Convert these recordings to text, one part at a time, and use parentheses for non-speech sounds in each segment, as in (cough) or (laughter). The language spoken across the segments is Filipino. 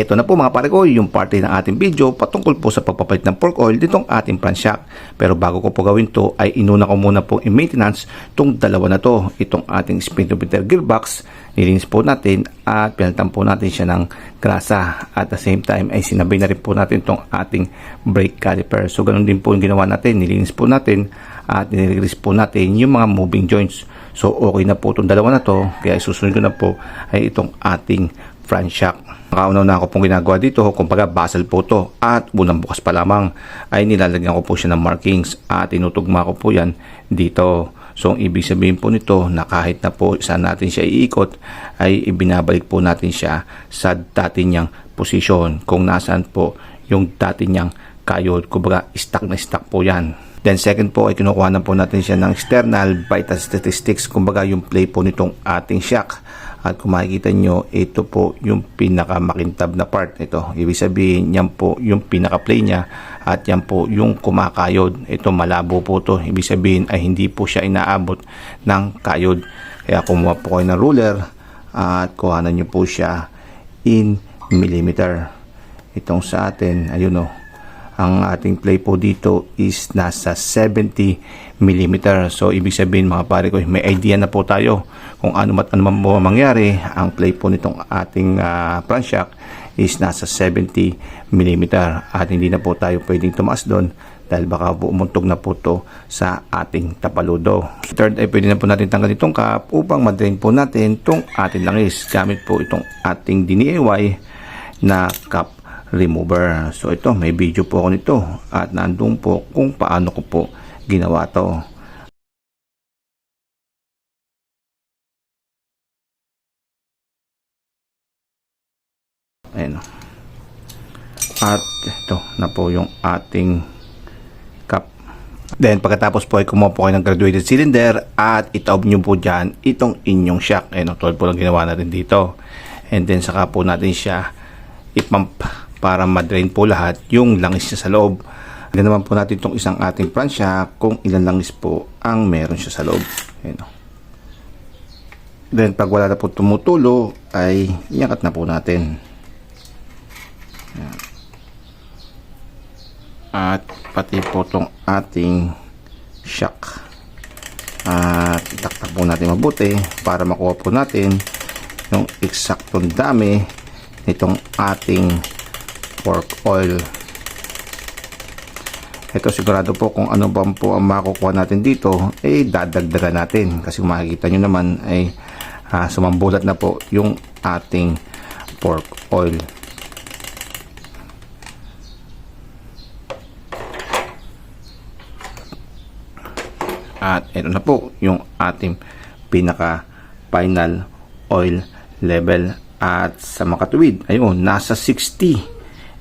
Ito na po mga pare ko, yung parte ng ating video patungkol po sa pagpapalit ng pork oil ditong ating pransyak. Pero bago ko po gawin to ay inuna ko muna po i-maintenance itong dalawa na to. Itong ating speedometer gearbox, nilinis po natin at pinalitan po natin siya ng grasa. At the same time ay sinabay na rin po natin itong ating brake caliper. So ganun din po yung ginawa natin, nilinis po natin at nilirelease po natin yung mga moving joints. So okay na po itong dalawa na to, kaya susunod ko na po ay itong ating front shock. Nakauna na ako pong ginagawa dito, kumbaga basal po to at unang bukas pa lamang ay nilalagyan ko po siya ng markings at tinutugma ko po yan dito. So ang ibig sabihin po nito na kahit na po saan natin siya iikot ay ibinabalik po natin siya sa dati niyang posisyon kung nasaan po yung dati niyang kayod. Kumbaga stuck na stuck po yan. Then second po ay kinukuha na po natin siya ng external vital statistics kumbaga yung play po nitong ating shock. At kung makikita nyo, ito po yung pinakamakintab na part nito. Ibig sabihin, yan po yung pinaka-play niya at yan po yung kumakayod. Ito malabo po to. Ibig sabihin ay hindi po siya inaabot ng kayod. Kaya kumuha po kayo ng ruler at kuhanan nyo po siya in millimeter. Itong sa atin, ayun o, ang ating play po dito is nasa 70 mm. So, ibig sabihin mga pare ko, may idea na po tayo kung ano mat ano man po mangyari. Ang play po nitong ating uh, front is nasa 70 mm. At hindi na po tayo pwedeng tumaas doon dahil baka umuntog na po to sa ating tapaludo. Third ay pwede na po natin tanggalin itong cap upang madrain po natin itong ating langis gamit po itong ating DIY na cap remover. So ito, may video po ako nito at nandun po kung paano ko po ginawa to. Ayan. At ito na po yung ating cup. Then pagkatapos po ay kumuha po kayo ng graduated cylinder at itaob nyo po dyan itong inyong shock. Ayan, 12 po lang ginawa natin dito. And then saka po natin siya ipump para madrain po lahat yung langis niya sa loob. Ganaman po natin itong isang ating pransya kung ilan langis po ang meron siya sa loob. Ayan. Then pag wala na po tumutulo ay iangat na po natin. Ayan. At pati po itong ating shock. At itaktak po natin mabuti para makuha po natin yung eksaktong dami nitong ating pork oil. Ito sigurado po kung ano ba po ang makukuha natin dito, eh dadagdagan natin. Kasi makikita nyo naman ay ah, sumambulat na po yung ating pork oil. At ito na po yung ating pinaka final oil level at sa makatuwid ayun nasa 60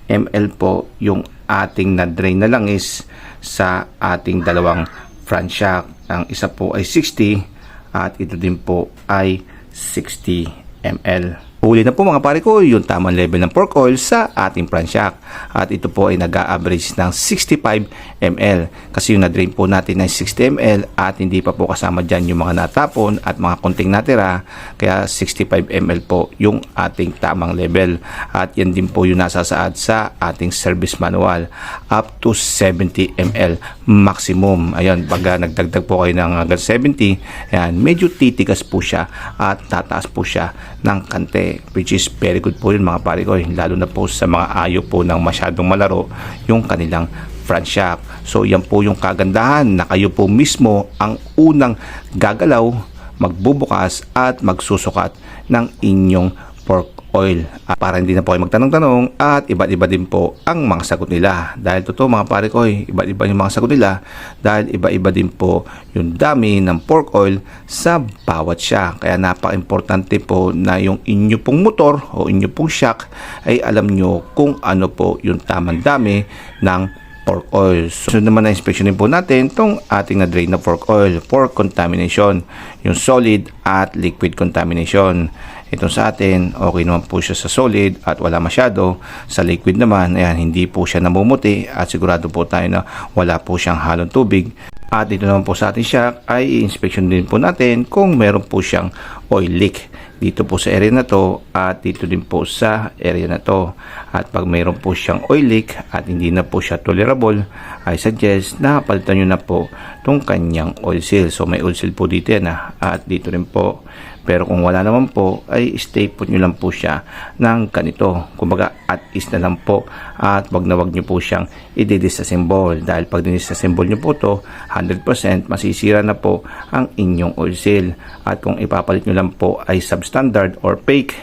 ml po yung ating na-drain na langis sa ating dalawang front shock ang isa po ay 60 at ito din po ay 60 ml Huli na po mga pare ko yung tamang level ng pork oil sa ating shock. At ito po ay nag-average ng 65 ml. Kasi yung na-drain po natin ng 60 ml at hindi pa po kasama dyan yung mga natapon at mga konting natira. Kaya 65 ml po yung ating tamang level. At yan din po yung nasasaad sa ating service manual. Up to 70 ml maximum. Ayan, pag nagdagdag po kayo ng hanggang 70, ayan, medyo titigas po siya at tataas po siya ng kante which is very good po yun mga pare ko. Lalo na po sa mga ayo po ng masyadong malaro yung kanilang front shock so yan po yung kagandahan na kayo po mismo ang unang gagalaw magbubukas at magsusukat ng inyong pork oil at para hindi na po kayo magtanong-tanong at iba't iba din po ang mga sagot nila dahil totoo mga pare ko iba't iba yung mga sagot nila dahil iba-iba din po yung dami ng pork oil sa bawat siya kaya napaka-importante po na yung inyo pong motor o inyo pong shock ay alam nyo kung ano po yung tamang dami ng pork oil. So, naman na inspeksyonin po natin itong ating na-drain na pork oil for contamination. Yung solid at liquid contamination. Ito sa atin, okay naman po siya sa solid at wala masyado. Sa liquid naman, ayan, hindi po siya namumuti at sigurado po tayo na wala po siyang halong tubig. At dito naman po sa ating shock ay inspection din po natin kung meron po siyang oil leak dito po sa area na to at dito din po sa area na to at pag mayroon po siyang oil leak at hindi na po siya tolerable I suggest na palitan nyo na po tong kanyang oil seal so may oil seal po dito yan ah. at dito rin po pero kung wala naman po, ay stay put nyo lang po siya ng ganito. Kumbaga, at is na lang po. At wag na wag nyo po siyang i-disassemble. Dahil pag dinisassemble nyo po to, 100% masisira na po ang inyong oil seal. At kung ipapalit nyo lang po ay substandard or fake,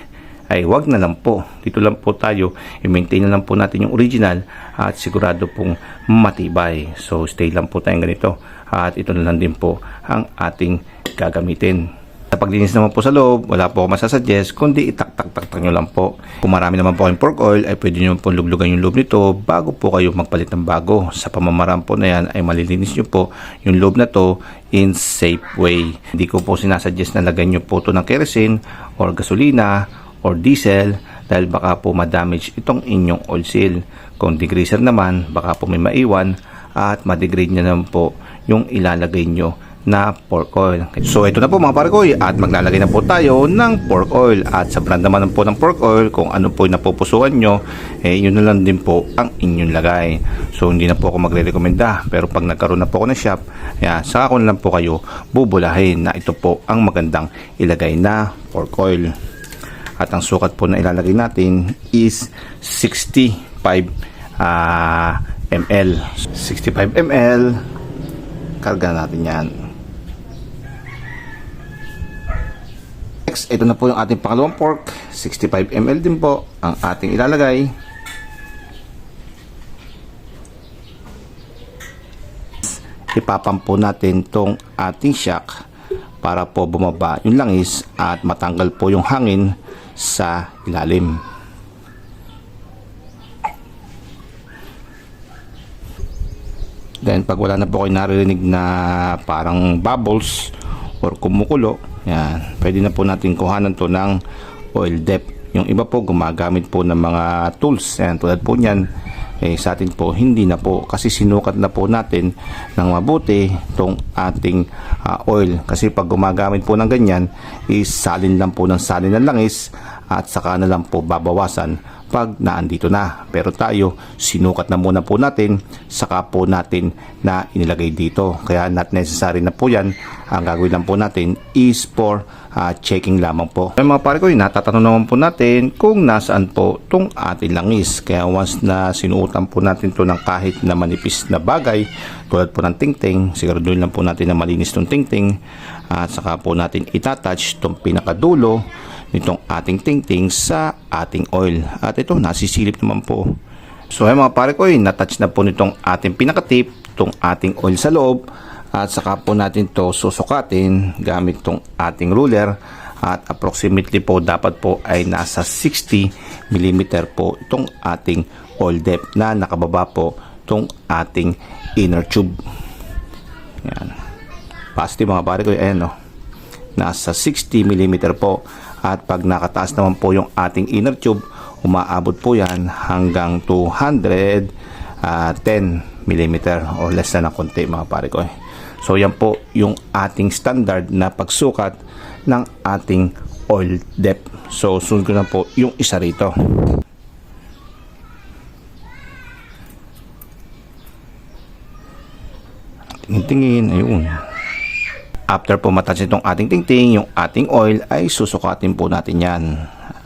ay wag na lang po. Dito lang po tayo, i-maintain na lang po natin yung original at sigurado pong matibay. So, stay lang po tayong ganito. At ito na lang din po ang ating gagamitin. Sa paglinis naman po sa loob, wala po ako masasuggest, kundi itak-tak-tak nyo lang po. Kung marami naman po kayong pork oil, ay pwede nyo po luglugan yung loob nito bago po kayo magpalit ng bago. Sa pamamaraan po na yan, ay malilinis nyo po yung loob na to in safe way. Hindi ko po sinasuggest na lagyan nyo po to ng kerosene or gasolina or diesel dahil baka po ma-damage itong inyong oil seal. Kung degreaser naman, baka po may maiwan at ma-degrade nyo naman po yung ilalagay nyo na pork oil. So ito na po mga parkoy at maglalagay na po tayo ng pork oil at sa brand naman po ng pork oil kung ano po napupusuan nyo eh yun na lang din po ang inyong lagay. So hindi na po ako magre-recommenda pero pag nagkaroon na po ako ng shop yeah, saka ko na lang po kayo bubulahin na ito po ang magandang ilagay na pork oil. At ang sukat po na ilalagay natin is 65 uh, ml. 65 ml karga natin yan. Next, ito na po yung ating pangalawang pork. 65 ml din po ang ating ilalagay. Ipapampo natin tong ating shock para po bumaba yung langis at matanggal po yung hangin sa ilalim. Then pag wala na po kayo naririnig na parang bubbles or kumukulo, yan, pwede na po natin kuhanan to ng oil depth. Yung iba po gumagamit po ng mga tools, yan, tulad po niyan, eh, sa atin po hindi na po. Kasi sinukat na po natin ng mabuti tong ating ah, oil. Kasi pag gumagamit po ng ganyan is salin lang po ng salin ng langis at saka na lang po babawasan pag naandito na. Pero tayo, sinukat na muna po natin, saka po natin na inilagay dito. Kaya not necessary na po yan. Ang gagawin lang po natin is for uh, checking lamang po. Ay mga pare ko, natatanong naman po natin kung nasaan po itong ating langis. Kaya once na sinuutan po natin to ng kahit na manipis na bagay, tulad po ng tingting, siguraduhin lang po natin na malinis itong tingting at saka po natin itatouch itong pinakadulo nitong ating tingting sa ating oil. At ito, nasisilip naman po. So ay mga pare ko, eh, natouch na po nitong ating pinakatip, itong ating oil sa loob. At saka po natin to susukatin gamit itong ating ruler. At approximately po dapat po ay nasa 60 mm po itong ating oil depth na nakababa po itong ating inner tube. Yan. Positive mga pare ko, ayan no. Nasa 60 mm po. At pag nakataas naman po yung ating inner tube, umaabot po yan hanggang 210 mm or less na ng konti mga pare ko. So yan po yung ating standard na pagsukat ng ating oil depth. So sunod ko na po yung isa rito. Tingin-tingin, ayun. After po matouch itong ating tingting, yung ating oil ay susukatin po natin yan.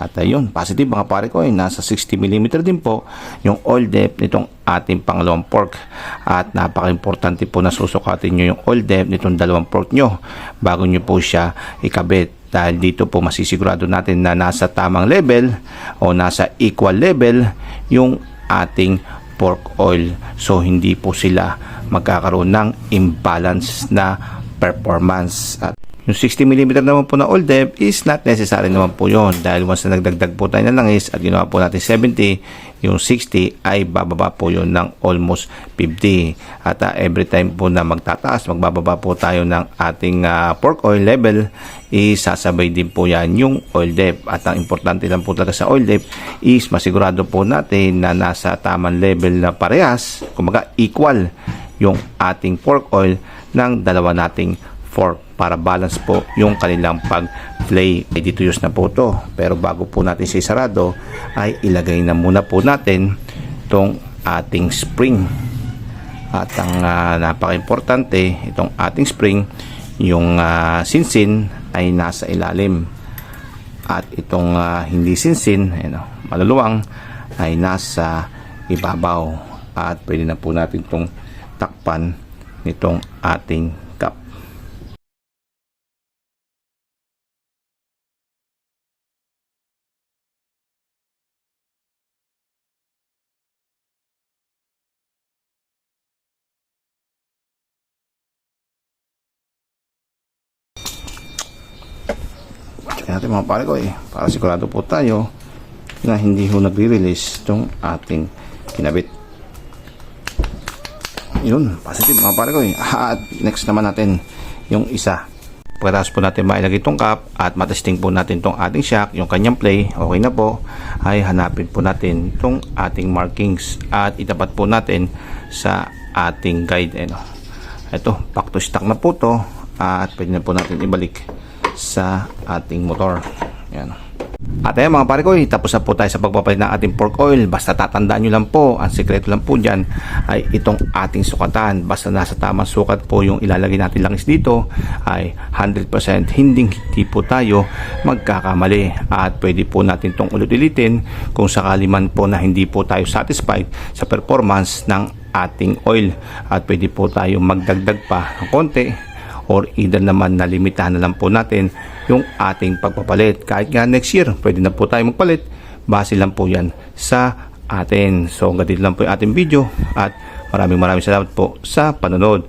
At ayun, positive mga pare ko ay nasa 60 mm din po yung oil depth nitong ating pangalawang pork. At napaka-importante po na susukatin nyo yung oil depth nitong dalawang pork nyo bago nyo po siya ikabit. Dahil dito po masisigurado natin na nasa tamang level o nasa equal level yung ating pork oil. So hindi po sila magkakaroon ng imbalance na performance. At yung 60mm naman po na oil depth is not necessary naman po yon dahil once na nagdagdag po tayo ng langis at ginawa po natin 70, yung 60 ay bababa po yon ng almost 50. At uh, every time po na magtataas, magbababa po tayo ng ating uh, pork oil level, isasabay din po yan yung oil depth. At ang importante lang po talaga sa oil depth is masigurado po natin na nasa tamang level na parehas, kumaga equal yung ating pork oil ng dalawa nating fork para balance po yung kanilang pag-play. Ay dito use na po to. Pero bago po natin siya sarado ay ilagay na muna po natin itong ating spring. At ang ah, napaka-importante itong ating spring yung ah, sinsin ay nasa ilalim. At itong ah, hindi sinsin, ayun, oh, maluluwang ay nasa ibabaw. At pwede na po natin itong takpan nitong ating cup. Natin mga pare ko eh. Para sigurado po tayo na hindi ho nagre-release itong ating kinabit. Yun, positive mga pare ko eh. (laughs) At next naman natin yung isa. Pagkatapos po natin mailagay itong cup at matesting po natin itong ating shock, yung kanyang play, okay na po, ay hanapin po natin itong ating markings at itapat po natin sa ating guide. Ano. Ito, back to stock na po to at pwede na po natin ibalik sa ating motor. Yan. At ayan mga pare ko, tapos na po tayo sa pagpapalit ng ating pork oil. Basta tatandaan nyo lang po, ang sekreto lang po dyan ay itong ating sukatan. Basta nasa tamang sukat po yung ilalagay natin langis dito ay 100% hindi hindi po tayo magkakamali. At pwede po natin itong ulit-ulitin kung sakali man po na hindi po tayo satisfied sa performance ng ating oil. At pwede po tayo magdagdag pa ng konti or either naman na limitahan na lang po natin yung ating pagpapalit. Kahit nga next year, pwede na po tayo magpalit. Base lang po yan sa atin. So, hanggang dito lang po yung ating video at maraming maraming salamat po sa panonood.